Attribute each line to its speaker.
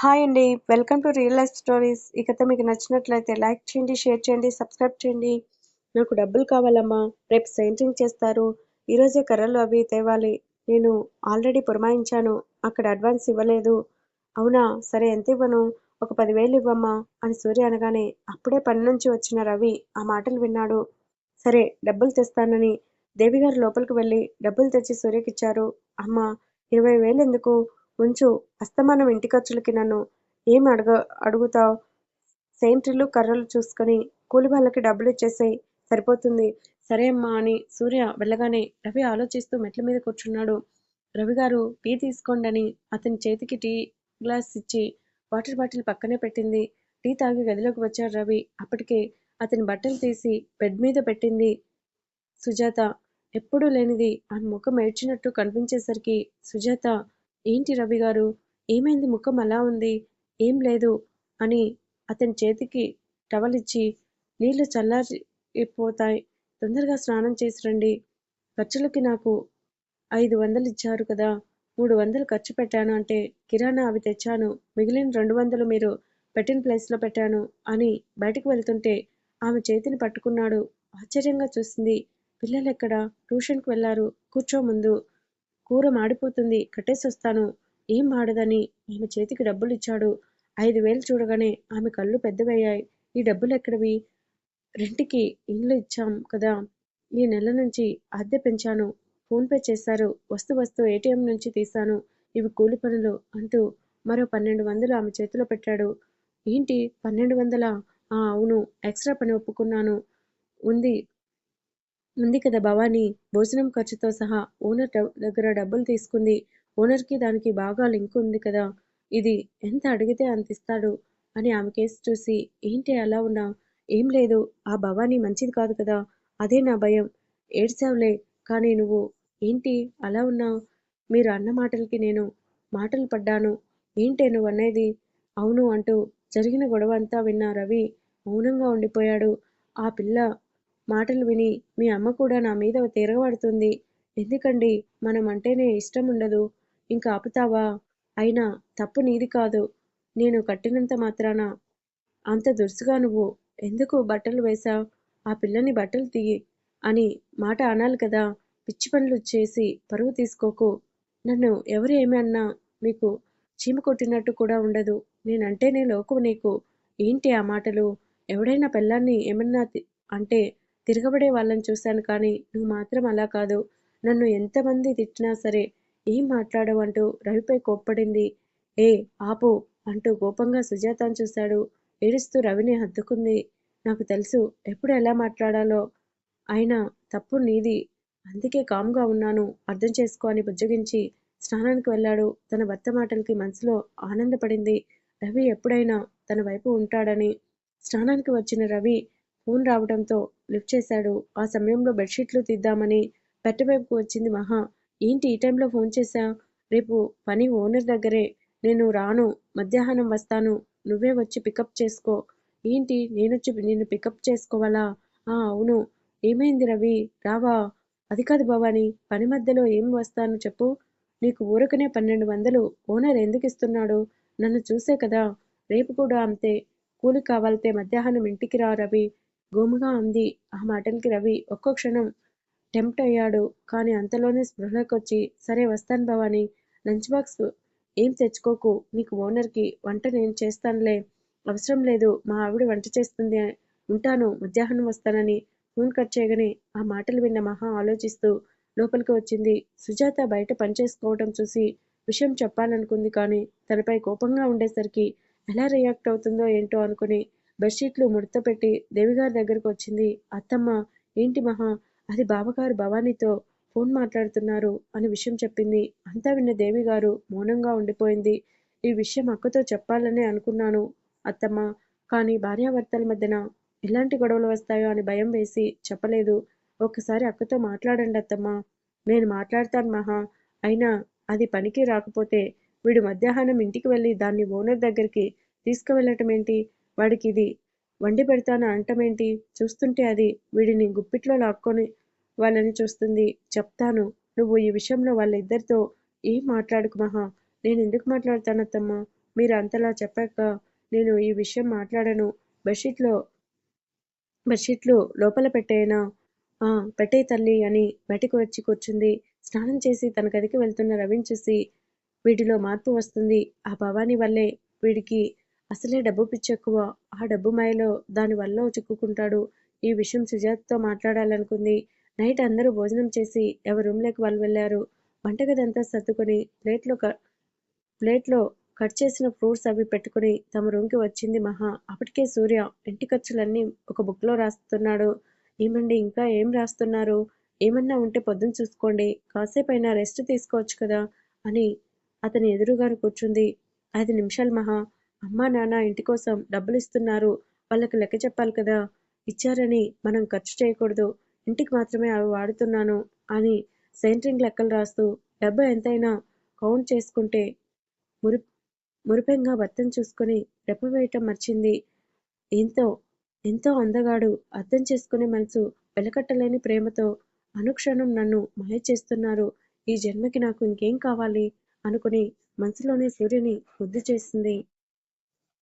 Speaker 1: Hi అండి. Welcome to real life stories. ఈ కథ మీకు నచ్చినట్లయితే లైక్ చేయండి షేర్ చేయండి సబ్స్క్రైబ్ చేయండి. నాకు డబ్బులు కావాలమ్మా. రేపు సెయింటింగ్ చేస్తారు. ఈరోజే కర్రలు అవి తేవాలి. నేను ఆల్రెడీ పురమాయించాను. అక్కడ అడ్వాన్స్ ఇవ్వలేదు. అవునా? సరే ఎంత ఇవ్వను? ఒక పదివేలు ఇవ్వమ్మా అని సూర్య అనగానే అప్పుడే పని నుంచి వచ్చిన రవి ఆ మాటలు విన్నాడు. సరే డబ్బులు తెస్తానని. దేవిగారు లోపలికి వెళ్ళి డబ్బులు తెచ్చి సూర్యకిచ్చారు. అమ్మా ఇరవై వేలు ఎందుకు? ఉంచు. అస్తమానం ఇంటి ఖర్చులకి నన్ను ఏం అడగ అడుగుతావు? సెయింట్రిలు కర్రలు చూసుకొని కూలి వాళ్ళకి డబ్బులు ఇచ్చేసాయి. సరిపోతుంది. సరే అమ్మా అని సూర్య వెళ్ళగానే రవి ఆలోచిస్తూ మెట్ల మీద కూర్చున్నాడు. రవి గారు టీ తీసుకోండని అతని చేతికి టీ గ్లాస్ ఇచ్చి వాటర్ బాటిల్ పక్కనే పెట్టింది. టీ తాగి గదిలోకి వచ్చాడు రవి. అప్పటికే అతని బట్టలు తీసి బెడ్ మీద పెట్టింది. సుజాత ఎప్పుడూ లేనిది ఆమె ముఖం ఏడ్చినట్టు కనిపించేసరికి సుజాత ఏంటి రవి గారు? ఏమైంది? ముఖం అలా ఉంది? ఏం లేదు అని అతని చేతికి టవల్ ఇచ్చి నీళ్ళు చల్లారిపోతాయి. తొందరగా స్నానం చేసి రండి. ఖర్చులకి నాకు ఐదు వందలు ఇచ్చారు కదా. మూడు వందలు ఖర్చు పెట్టాను అంటే కిరాణా అవి తెచ్చాను. మిగిలిన రెండు వందలు మీరు పెట్టిన ప్లేస్లో పెట్టాను అని బయటకు వెళ్తుంటే ఆమె చేతిని పట్టుకున్నాడు. ఆశ్చర్యంగా చూసింది. పిల్లలు ఎక్కడ? ట్యూషన్కి వెళ్ళారు. కూర్చో ముందు. కూర మాడిపోతుంది కట్టేసి వస్తాను ఏం మాడదని? ఆమె చేతికి డబ్బులు ఇచ్చాడు ఐదు వేలు చూడగానే ఆమె కళ్ళు పెద్దవయ్యాయి. ఈ డబ్బులు ఎక్కడవి రెంట్కి ఇండ్లు ఇచ్చాం కదా. ఈ నెల నుంచి అద్దె పెంచాను. ఫోన్పే చేశారు వస్తు వస్తు ఏటీఎం నుంచి తీశాను ఇవి కూలి పనులు అంటూ మరో పన్నెండు వందలు ఆమె చేతిలో పెట్టాడు. ఏంటి? పన్నెండు వందల? ఆ అవును. ఎక్స్ట్రా పని ఒప్పుకున్నాను. ఉంది. ఉంది కదా భవానీ? భోజనం ఖర్చుతో సహా ఓనర్ దగ్గర డబ్బులు తీసుకుంది. ఓనర్కి దానికి బాగా లింక్ ఉంది కదా. ఇది ఎంత అడిగితే అంత ఇస్తాడు అని ఆమె కేసు చూసి ఏంటి అలా ఉన్నా? ఏం లేదు ఆ భవానీ మంచిది కాదు కదా. అదే నా భయం. ఏడ్చావులే కానీ నువ్వు ఏంటి అలా ఉన్నావు మీరు అన్న మాటలకి నేను మాటలు పడ్డాను. ఏంటే నువ్వు అనేది? అవును అంటూ జరిగిన గొడవ అంతా విన్న రవి మౌనంగా ఉండిపోయాడు. ఆ పిల్ల మాటలు విని మీ అమ్మ కూడా నా మీద తిరగబడుతుంది. ఎందుకండి? మనం అంటేనే ఇష్టం ఉండదు ఇంకా ఆపుతావా అయినా తప్పు నీది కాదు. నేను కట్టినంత మాత్రాన అంత దురుసుగా నువ్వు ఎందుకు బట్టలు వేశావు ఆ పిల్లని బట్టలు తీయి అని మాట అనాలి కదా. పిచ్చి పనులు చేసి పరువు తీసుకోకు. నన్ను ఎవరు ఏమి అన్నా మీకు చీమ కొట్టినట్టు కూడా ఉండదు. నేనంటేనే లోకు నీకు. ఏంటి ఆ మాటలు? ఎవడైనా పిల్లాన్ని ఏమన్నా అంటే తిరగబడే వాళ్ళని చూశాను కానీ నువ్వు మాత్రం అలా కాదు. నన్ను ఎంతమంది తిట్టినా సరే ఏం మాట్లాడవు అంటూ రవిపై కోప్పడింది. ఏ ఆపు అంటూ కోపంగా సుజాతను చూశాడు. ఏడుస్తూ రవిని హత్తుకుంది. నాకు తెలుసు ఎప్పుడు ఎలా మాట్లాడాలో. అయినా తప్పు నీది. అందుకే కామ్గా ఉన్నాను అర్థం చేసుకో అని బుజ్జగించి స్నానానికి వెళ్ళాడు. తన భర్త మాటలకి మనసులో ఆనందపడింది. రవి ఎప్పుడైనా తన వైపు ఉంటాడని. స్నానానికి వచ్చిన రవి ఫోన్ రావడంతో లిఫ్ట్ చేశాడు. ఆ సమయంలో బెడ్షీట్లు తీద్దామని పెట్టవైపుకు వచ్చింది మహా. ఏంటి ఈ టైంలో ఫోన్ చేశా? రేపు పని ఓనర్ దగ్గరే. నేను రాను. మధ్యాహ్నం వస్తాను. నువ్వే వచ్చి పికప్ చేసుకో. ఏంటి? నేనొచ్చి నిన్ను పికప్ చేసుకోవాలా? ఆ అవును. ఏమైంది రవి? రావా? అది కాదు భవాని. పని మధ్యలో ఏం వస్తాను చెప్పు. నీకు ఊరకనే పన్నెండు వందలు. ఓనర్ ఎందుకు ఇస్తున్నాడు? నన్ను చూసే కదా. రేపు కూడా అంతే. కూలి కావాలితే మధ్యాహ్నం ఇంటికి రా రవి. గోముగా అంది ఆ మాటలకి రవి ఒక్కో క్షణం టెంప్ట్ అయ్యాడు. కానీ అంతలోనే స్పృహకొచ్చి సరే వస్తాను భవాని లంచ్ బాక్స్ ఏం తెచ్చుకోకు నీకు ఓనర్కి వంట నేను చేస్తానులే. అవసరం లేదు మా ఆవిడ వంట చేస్తుంది ఉంటాను మధ్యాహ్నం వస్తానని ఫోన్ కట్ చేయగానే ఆ మాటలు విన్న మహా ఆలోచిస్తూ లోపలికి వచ్చింది. సుజాత బయట పనిచేసుకోవటం చూసి విషయం చెప్పాలనుకుంది కానీ తనపై కోపంగా ఉండేసరికి ఎలా రియాక్ట్ అవుతుందో ఏంటో అనుకుని బెడ్షీట్లు ముడతపెట్టి దేవిగారి దగ్గరకు వచ్చింది. అత్తమ్మ ఏంటి మహా? అది బావగారు భవానీతో ఫోన్ మాట్లాడుతున్నారు అని విషయం చెప్పింది. అంతా విన్న దేవి గారు మౌనంగా ఉండిపోయింది. ఈ విషయం అక్కతో చెప్పాలనే అనుకున్నాను అత్తమ్మ కానీ భార్యాభర్తల మధ్యన ఎలాంటి గొడవలు వస్తాయో అని భయం వేసి చెప్పలేదు. ఒకసారి అక్కతో మాట్లాడండి అత్తమ్మ. నేను మాట్లాడతాను మహా. అయినా అది పనికి రాకపోతే వీడు మధ్యాహ్నం ఇంటికి వెళ్ళి దాన్ని ఓనర్ దగ్గరికి తీసుకువెళ్ళటం ఏంటి వాడికి ఇది వండి పెడతాను అంటమేంటి? చూస్తుంటే అది వీడిని గుప్పిట్లో లాక్కొని వాళ్ళని చూస్తుంది. చెప్తాను నువ్వు ఈ విషయంలో వాళ్ళిద్దరితో ఏం మాట్లాడుకు మహా? నేను ఎందుకు మాట్లాడతానత్తమ్మా? మీరు అంతలా చెప్పాక నేను ఈ విషయం మాట్లాడను. బెడ్షీట్లో బెడ్షీట్లు లోపల పెట్టేనా? ఆ తల్లి అని బయటకు వచ్చి కూర్చుంది. స్నానం చేసి తన గదికి వెళ్తున్న రవిని చూసి వీడిలో మార్పు వస్తుంది. ఆ భవానీ వల్లే వీడికి అసలే డబ్బు పిచ్చి ఎక్కువ ఆ డబ్బు మాయలో దాని వల్ల చిక్కుకుంటాడు. ఈ విషయం సుజాతతో మాట్లాడాలనుకుంది. నైట్ అందరూ భోజనం చేసి ఎవరి రూమ్లోకి వాళ్ళు వెళ్ళారు. వంటగది అంతా సర్దుకొని ప్లేట్లో క- ప్లేట్లో కట్ చేసిన ఫ్రూట్స్ అవి పెట్టుకుని తమ రూమ్కి వచ్చింది మహా. అప్పటికే సూర్య ఇంటి ఖర్చులన్నీ ఒక బుక్లో రాస్తున్నాడు. ఏమండి ఇంకా ఏం రాస్తున్నారు? ఏమన్నా ఉంటే పొద్దున చూసుకోండి. కాసేపైనా రెస్ట్ తీసుకోవచ్చు కదా అని అతని ఎదురుగాను కూర్చుంది. ఐదు నిమిషాలు మహా. అమ్మా నాన్న ఇంటి కోసం డబ్బులు ఇస్తున్నారు వాళ్ళకి లెక్క చెప్పాలి కదా. ఇచ్చారని మనం ఖర్చు చేయకూడదు. ఇంటికి మాత్రమే అవి వాడుతున్నాను అని సెంట్రింగ్ లెక్కలు రాస్తూ డబ్బు ఎంతైనా కౌంట్ చేసుకుంటే మురి మురిపెంగా భర్తను చూసుకొని రెప్పవేయటం మర్చింది. ఎంతో ఎంతో అందగాడు అర్థం చేసుకునే మనసు వెలకట్టలేని ప్రేమతో అనుక్షణం నన్ను మాయ చేస్తున్నారు. ఈ జన్మకి నాకు ఇంకేం కావాలి? అనుకుని మనసులోనే సూర్యుని ముద్దు చేసింది.